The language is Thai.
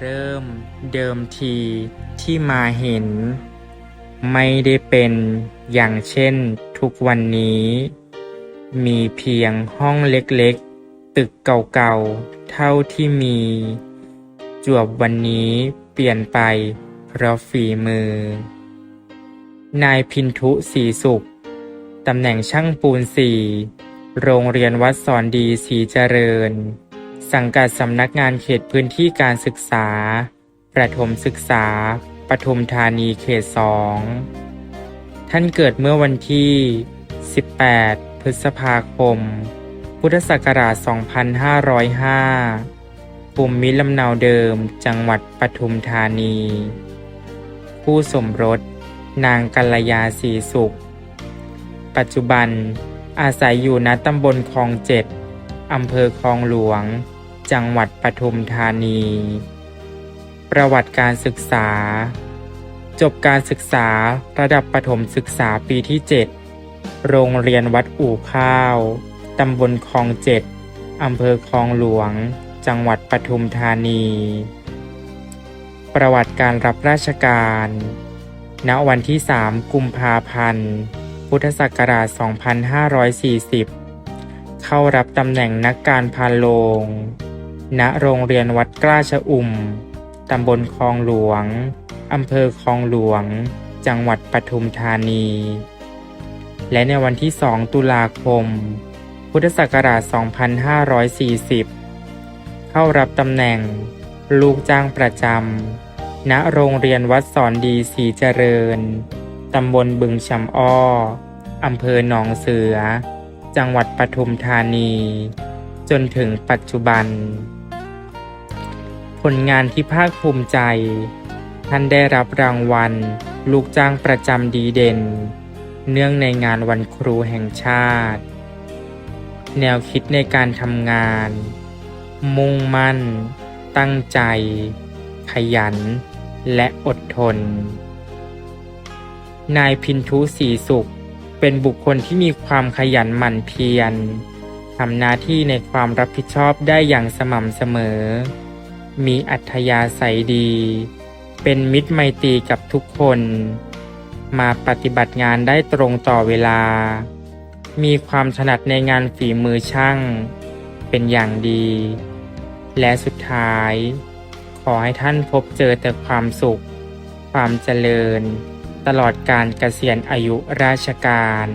เริ่มเดิมทีที่มาเห็น ไม่ได้เป็นอย่างเช่นทุกวันนี้ มีเพียงห้องเล็กๆ ตึกเก่าๆ เท่าที่มี จวบวันนี้เปลี่ยนไปเพราะฝีมือ นายพินทุศรีสุข ตำแหน่งช่างปูนสี่ โรงเรียนวัดสอนดีศรีเจริญ สังกัดสำนักงานเขตพื้นที่การศึกษา ประถมศึกษา ปทุมธานีเขตสอง ท่านเกิดเมื่อวันที่ 18 พฤษภาคม พุทธศักราช 2505 ภูมิลำเนาเดิม จังหวัดปทุมธานี ผู้สมรส นางกัลยาศรีสุข ปัจจุบันอาศัยอยู่ณตำบลคลองเจ็ดอำเภอคลองหลวง จังหวัดปทุมธานี ประวัติการศึกษา จบการศึกษาระดับประถมศึกษาปีที่ 7 โรงเรียนวัดอู่ข้าว ตำบลคลองเจ็ดอำเภอคลองหลวง จังหวัดปทุมธานี ประวัติการรับราชการ ณ วันที่ 3 กุมภาพันธ์ พุทธศักราช 2540 เข้ารับตำแหน่งนักการพานโรง ณโรงเรียนวัดกล้าชะอุ่ม ตำบลคลองหลวง อำเภอคลองหลวง จังหวัดปทุมธานี และในวันที่ 2 ตุลาคม พุทธศักราช 2540 เข้ารับตำแหน่ง ลูกจ้างประจำ ณ โรงเรียนวัดสอนดีศรีเจริญ ตำบลบึงชำอ้อ อำเภอหนองเสือ จังหวัดปทุมธานี จนถึงปัจจุบัน ลงานที่ภาคภูมิใจ ท่านได้รับรางวัล ลูกจ้างประจำดีเด่น เนื่องในงานวันครูแห่งชาติ แนวคิดในการทำงาน มุ่งมั่น ตั้งใจ ขยัน และอดทน นายพินทุศรีสุขเป็นบุคคลที่มีความขยันหมั่นเพียรทำหน้าที่ในความรับผิดชอบได้อย่างสม่ำเสมอ มีอัธยาศัยดี เป็นมิตรไมตรีกับทุกคน มาปฏิบัติงานได้ตรงต่อเวลา มีความถนัดในงานฝีมือช่าง เป็นอย่างดี และสุดท้าย ขอให้ท่านพบเจอแต่ความสุข ความเจริญ ตลอดการเกษียณอายุราชการ